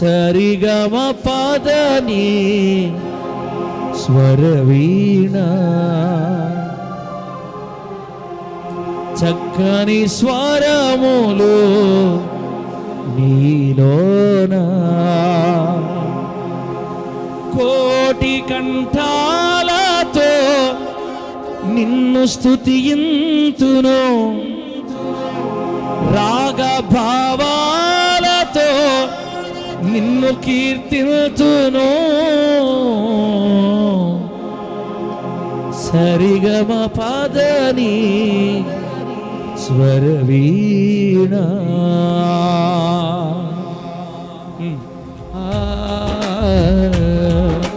సరిగమ పాదని స్వరవీణ. చక్కని స్వరములు నీలోనా. కోటి కంఠాలతో నిన్ను స్తుతియింతును. రాగ భావాలతో నిన్ను కీర్తిల్తును సరిగమ పదని స్వరవీణ.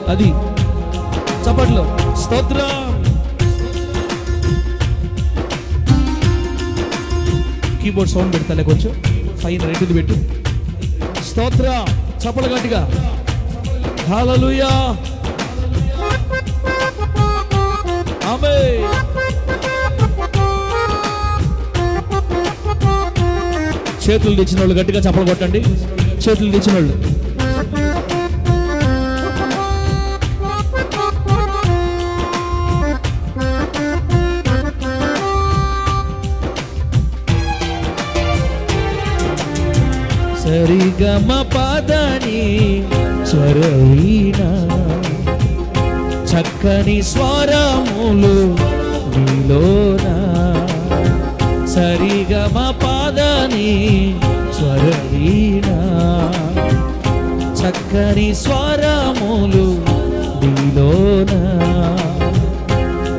అది చప్పట్లో. స్తోత్రం. కీబోర్డ్ సౌండ్ పెడతాలే కొంచెం. పైన రెండుది పెట్టు. స్తోత్రం. చప్పలు గట్టిగా హల్లెలూయా. ఆమె. చేతులు తెచ్చిన వాళ్ళు గట్టిగా చప్పలు కొట్టండి. చేతులు తెచ్చిన వాళ్ళు సరిగమ పదని స్వరవీణ చక్కని స్వరములు నీలోన. సరిగమ పదని స్వరవీణ చక్కని స్వరములు నీలోన.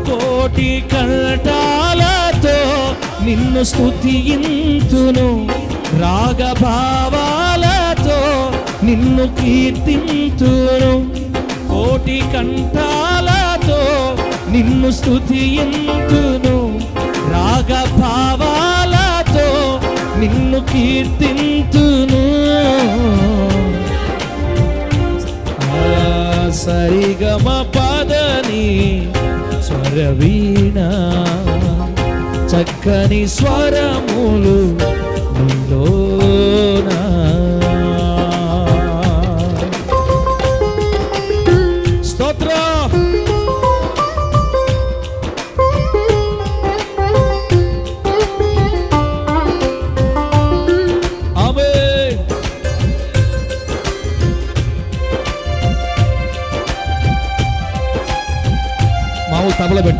కోటి కంటాలతో నిన్ను స్తుతియింతును రాగభావ నిన్ను కీర్తింతును కోటి కంఠాలతో నిన్ను స్తుతియింతును రాగభావాలతో నిన్ను కీర్తింతును సరిగమ పదని స్వరవీణ. చక్కని స్వరములు నీలోనా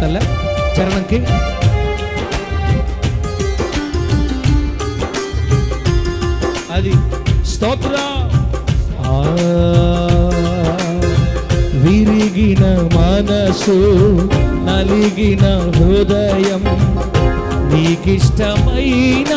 మామూలు తబల పెడతాలే అది స్తోత్ర. ఆ, విరిగిన మనసు నలిగిన హృదయం నీకిష్టమైన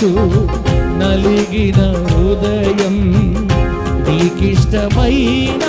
మనసు నలిగిన హృదయం నీకిష్టమైన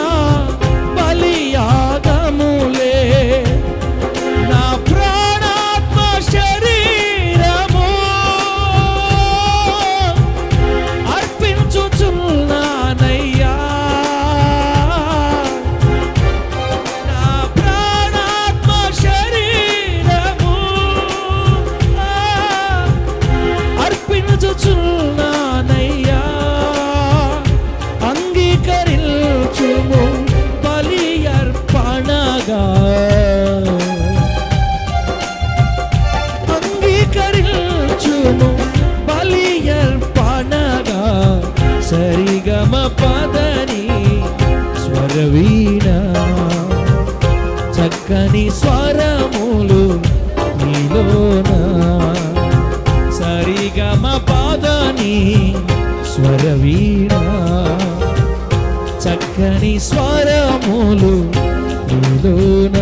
చక్కని స్వరములు నీలోన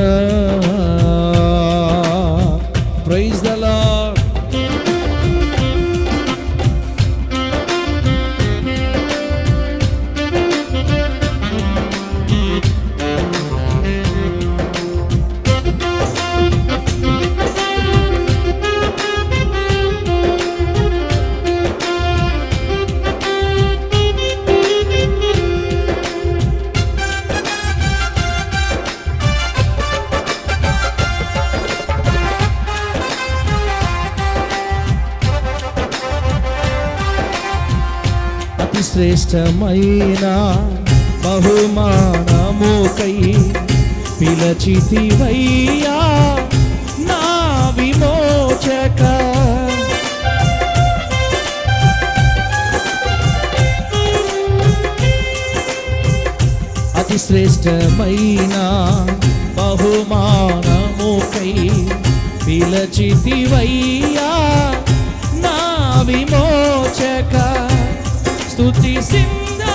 శ్రేష్టమైన బహుమానముకై పిలచితివయ్యా నా విమోచక. అతి శ్రేష్టమైన బహుమానముకై పిలచితివయ్యా నా విమోచక. tutti sin da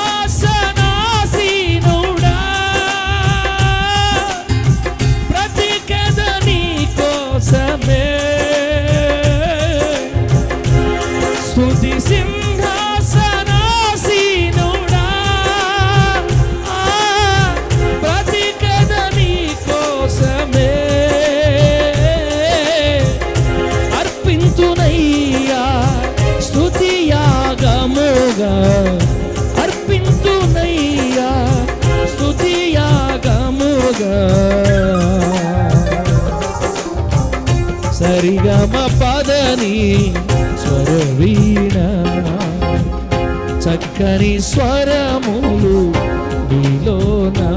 సరిగమ పదని స్వరవీణ. చక్కని స్వరములు నీలోనా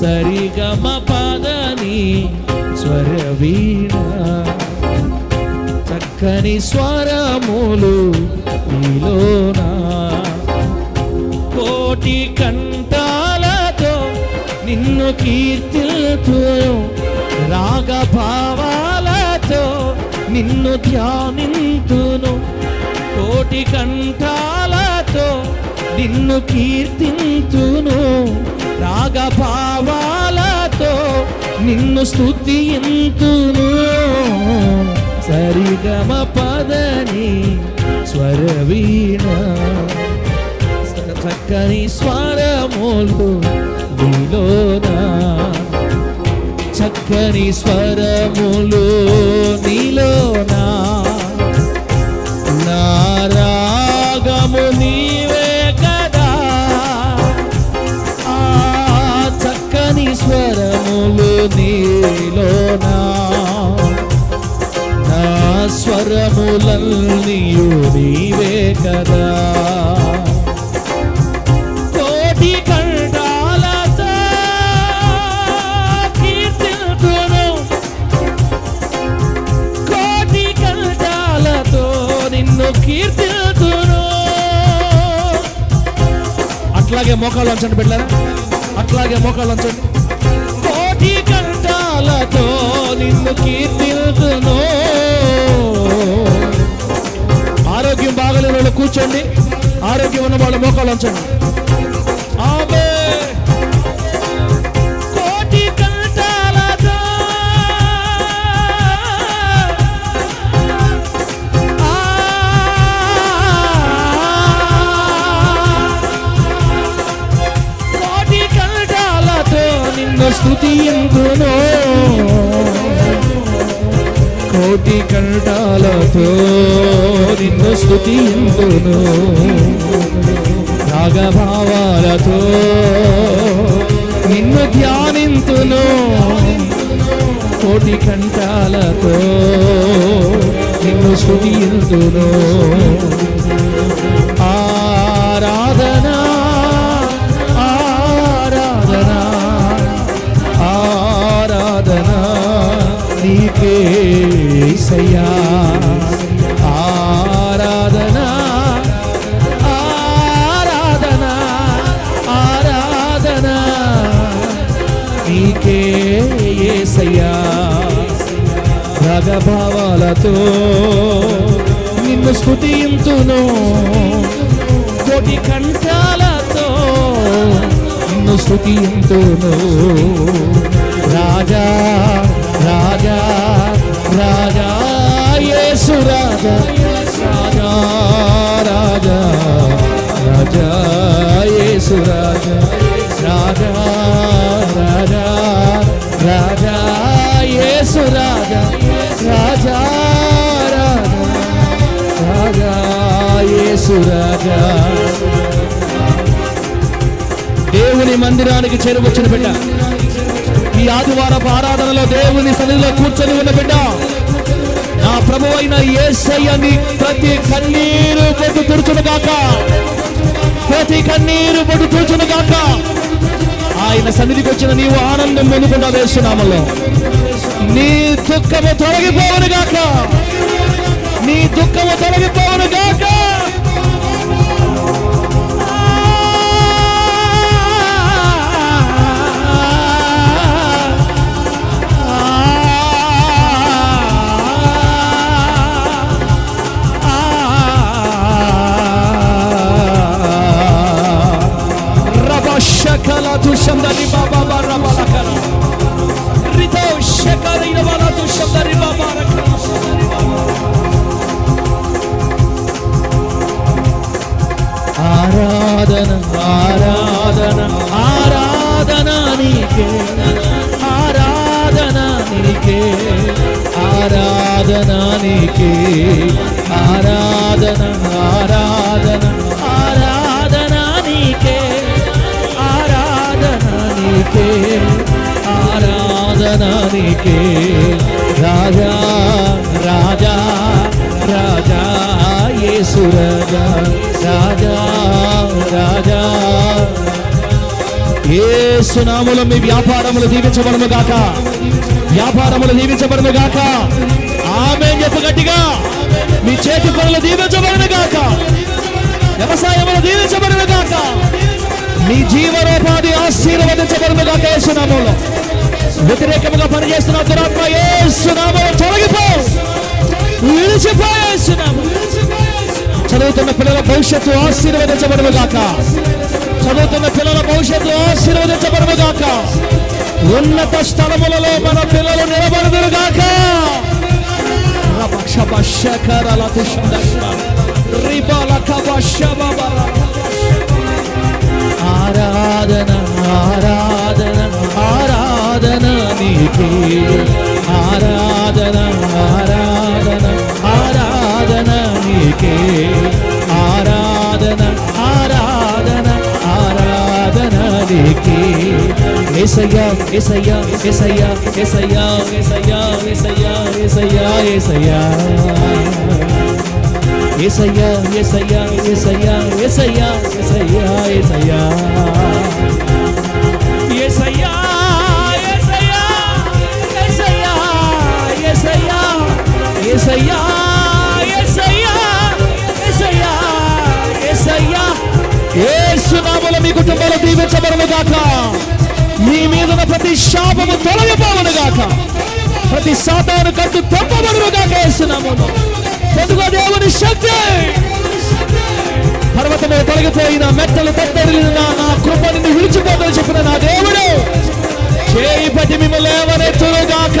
సరిగమ పదని స్వరవీణ. చక్కని స్వరములు నీలోనా కోటి కంటా నిన్ను కీర్తిల్తును రాగభావాలతో నిన్ను ధ్యానింతును. కోటి కంఠాలతో నిన్ను కీర్తింతును. రాగభావాలతో నిన్ను స్తుతింతును సరిగమ పదని స్వరవీణ చక్కని స్వరములు నీలోనా చక్కని స్వరములు నీలోనా? నారాగము నీవే కదా? ఆ చక్కని స్వరములు నీలోనా? నా స్వరములన్నీయు నీవే కదా? అట్లాగే మోకాలు వంచండి బిడ్డరా అట్లాగే మోకాలు వంచండి. కోటి కంటాలతో నిన్ను కీర్తిను ఆరోగ్యం బాగలేని వాళ్ళు కూర్చోండి. ఆరోగ్యం ఉన్న వాళ్ళు మోకాలు వంచండి. ఆమె నిన్ను కోటి కంఠాలతో నిన్ను స్తుతింతును రాగభావాలతో నిన్ను ధ్యానింతును. కోటి కంఠాలతో నిన్ను స్తుతింతును ఆరాధన నీకే ఆరాధన ఆరాధన ఆరాధన. ఆరాధనా నీకే యేసయ్యా రాగభావాలతో నిన్ను స్తుతింతును కోటి కంఠాలతో నిన్ను స్తుతింతును రాజా రాజా రాజా యేసు రాజా రాజా రాజా రాజా యేసు రాజా రాజా రాజా రాజా యేసు రాజా రాజా రాజా యేసు రాజా. దేవుని మందిరానికి చేరువచ్చిన బిడ్డ. ఈ ఆదివారపు ఆరాధనలో దేవుని సన్నిధిలో కూర్చొని ఉన్న బిడ్డ నా ప్రభు అయిన ఏసయ్యని ప్రతి కన్నీరు పొట్టు తుడుచును కాక ప్రతి కన్నీరు పొట్టు తుడుచును కాక ఆయన సన్నిధికి వచ్చిన నీవు ఆనందం పొందుకుంటా వేస్తున్నామలో. నీ దుఃఖము తొలగిపోవను గాక. నీ దుఃఖము తొలగిపోవను గాక. నీకే రాజా రాజా రాజా యేసు రాజా రాజా రాజా. యేసు నామములో మీ వ్యాపారములు దీవించబడము గాక. వ్యాపారములు దీవించబడము గాక. ఆమె చెప్పు గట్టిగా. మీ చేతి పనులు దీవించబడను గాక. వ్యవసాయములు దీవించబడను గాక. మీ జీవనోపాధి ఆశీర్వదించబడను గాక యేసునామంలో వ్యతిరేకముగా పనిచేస్తున్న దురాత్మ యేసునామంలో తొలగిపో. విడిచిపో చదువుతున్న పిల్లల భవిష్యత్తు ఆశీర్వదించబడను గాక చదువుతున్న పిల్లల భవిష్యత్తు ఆశీర్వదించబడను గాక ఉన్నత స్థలములలో మన పిల్లలు నిలబడదురు గాక ఆరాధన ఆరాధన ఆరాధన. ఆరాధన నీకే ఆరాధన ఆరాధన ఆరాధన నీకే ఆరాధన ఆరాధన ఆరాధన నీకే ఏసయ్యా ఏసయ్యా ఏసయ్యా ఏసయ్యా ఏసయ్యా ఏసయ్యా ఏసయ్యా ఏసయ్యా ఏసయ్యా ఏసయ్యా ఏసయ్యా ఏసయ్యా ఏసయ్యా ఏసయ్యా ఏసయ్యా ఏసయ్యా ఏసయ్యా ఏసయ్యా ఏసయ్యా యేసునామములో మీ కుటుంబాలు దీవించబడను గాక. మీ మీద ప్రతి శాపము తొలగిపోవను గాక. ప్రతి శాతాను కట్టు తప్పబడును గాక యేసునామములో పొదుగు దేవుని శక్తి? పర్వతము తొలగిపోయిన మెట్టలు తత్తరిలిన నా కృప నిన్ను విడిచిపోదని చెప్పిన నా దేవుడు. చేయి పట్టి మిమ్మల్ని లేవనెత్తునుగాక గాక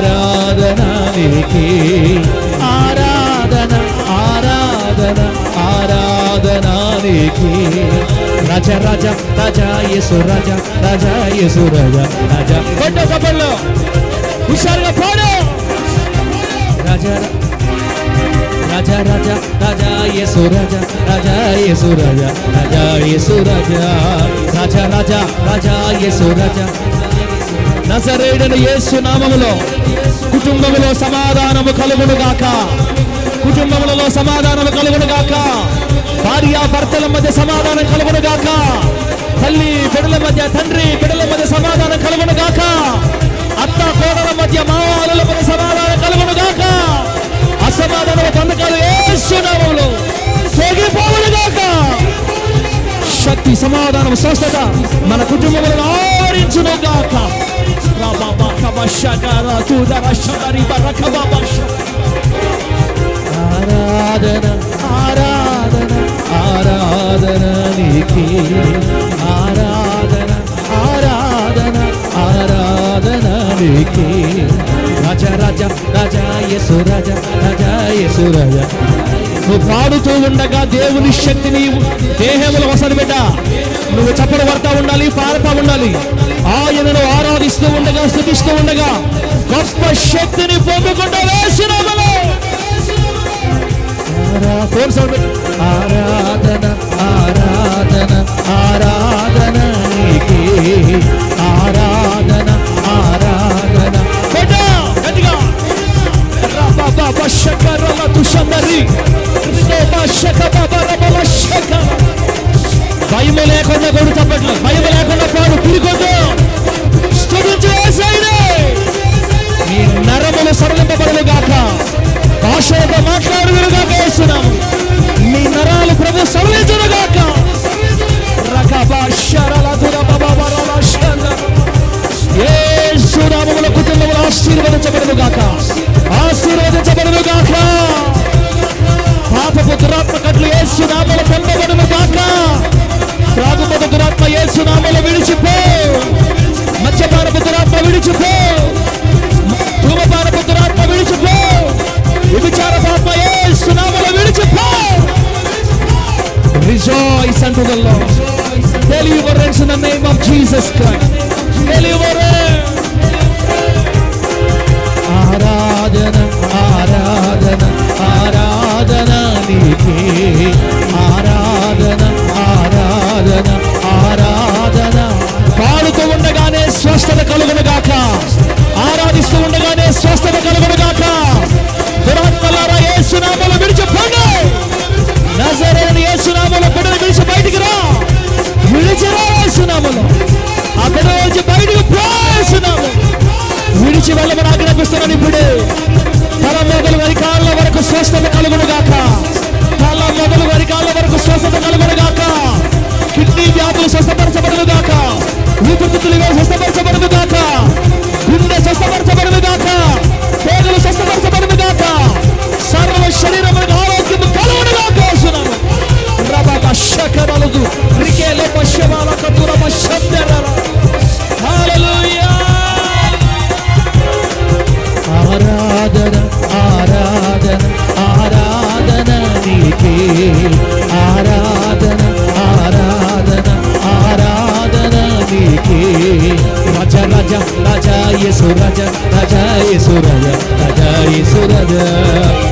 ఆరాధన నీకే ఆరాధన ఆరాధన ఆరాధన నీకే రాజా రాజా రాజా యేసు రాజా రాజా యేసు రాజా రాజా కొట్ట సభల్లో హుషారుగా పాడు రాజా రాజా రాజా రాజా యేసు రాజా రాజా యేసు రాజా రాజా యేసు రాజా రాజా రాజా రాజా యేసు రాజా నజరేడని యేసు నామములో కుటుంబములో సమాధానము కలుగును గాక. కుటుంబములలో సమాధానము కలుగును గాక. భార్య భర్తల మధ్య సమాధానం కలుగును గాక. తల్లి బిడల మధ్య తండ్రి బిడల మధ్య సమాధానం కలుగును గాక. అత్త కోడల మధ్య మావాల మధ్య సమాధానం కలుగును గాక. అసమాధాన బంధకాలు ఏసునామంలో తొలగిపోవును గాక. శక్తి సమాధానం స్వస్థత మన కుటుంబంలో ఆవరించును గాక. Rababa Kabashagara Tudara Shadari Barakababasha Aradhana Aradhana Aradhana Niki Aradhana Aradhana Aradhana Niki Raja Raja Raja Yesu Raja Raja Yesu Raja నువ్వు పాడుతూ ఉండగా దేవుని శక్తిని దేహములు దేహంలో వసలు బిడ్డ. నువ్వు చప్పలు పడతా ఉండాలి పాడతా ఉండాలి. ఆయనను ఆరాధిస్తూ ఉండగా స్థుతిస్తూ ఉండగా గొప్ప శక్తిని పొందుకుంటా వేసిన ఆరాధన ఆరాధన ఆరాధన ఆరాధన ఆరాధన గట్టిగా. రబబబ భయం లేకుండా కొడు చప్పట్లు భయం లేకుండా పాడు తిరిగొద్దు స్తుతించు యేసయ్యనే నరములు సరళింపబడలు గాక. భాషలతో మాట్లాడుదురు గాక వేస్తున్నాము మీ నరాలు ప్రభు సరళించును గాక. యేసునామముల కుటుంబములు ఆశీర్వదించబడదు గాక. ఆశీర్వదించబడదు గాక. పాపపు ఏసు నామల యేసునామముల పొందబడును గాక త్రాగుబోతు దురాత్మ నామల విడిచిపో మద్యపానపు దురాత్మ విడిచిపో ధూమపానపు దురాత్మ విడిచిపో విభిచార పాత్మ నామల విడిచిపో Rejoice unto the Lord. Deliverance in the name of Jesus Christ. Tell Deliverance. ఆరాధన ఊపిరితిత్తులుగా స్వస్థపరచబడును గాక రజ రజ రజ యేసు రజ రజ యేసు రజ రజ యేసు రజ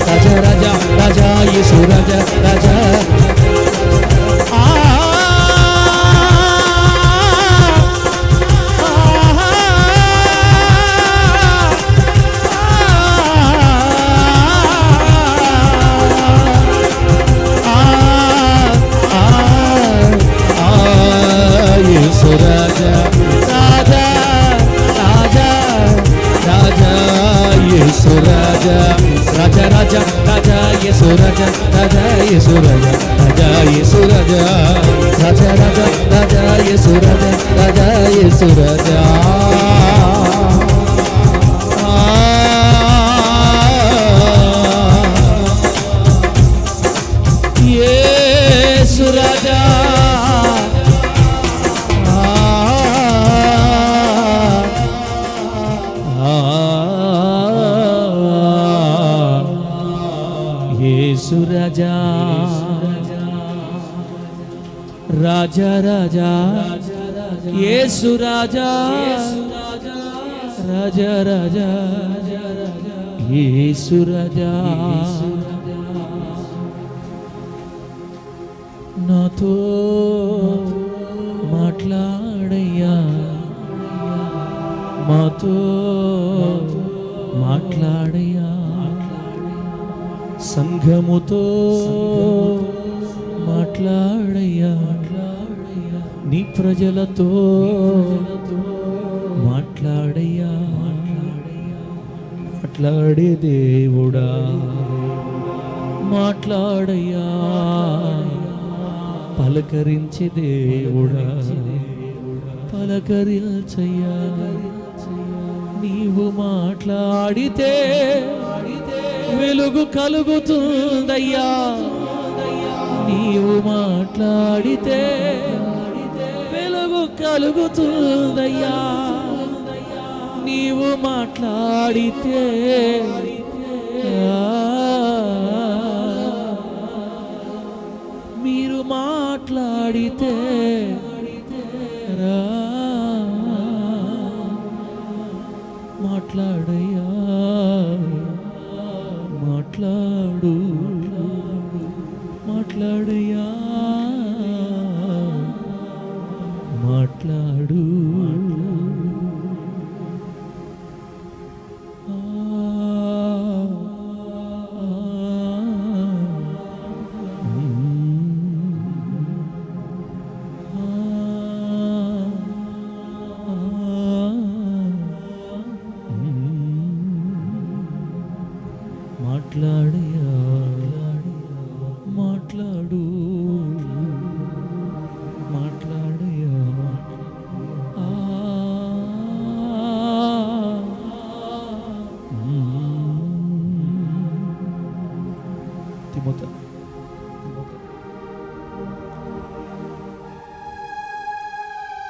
రజ రజ రజ యేసు రజ రజ రాజా మాట్లాడయ్యా. మాతో మాట్లాడయ్యా. సంఘముతో మాట్లాడయ్యా. నీ ప్రజలతో మాట్లాడయ్యా. మాట్లాడే దేవుడా. మాట్లాడయ్యా. పలకరించే దేవుడా. పలకరించయ్యా నీవు మాట్లాడితే వెలుగు కలుగుతుందయ్యా. నీవు మాట్లాడితే వెలుగు కలుగుతుందయ్యా. నీవు మాట్లాడితే మీరు మాట్లాడితే మాట్లాడు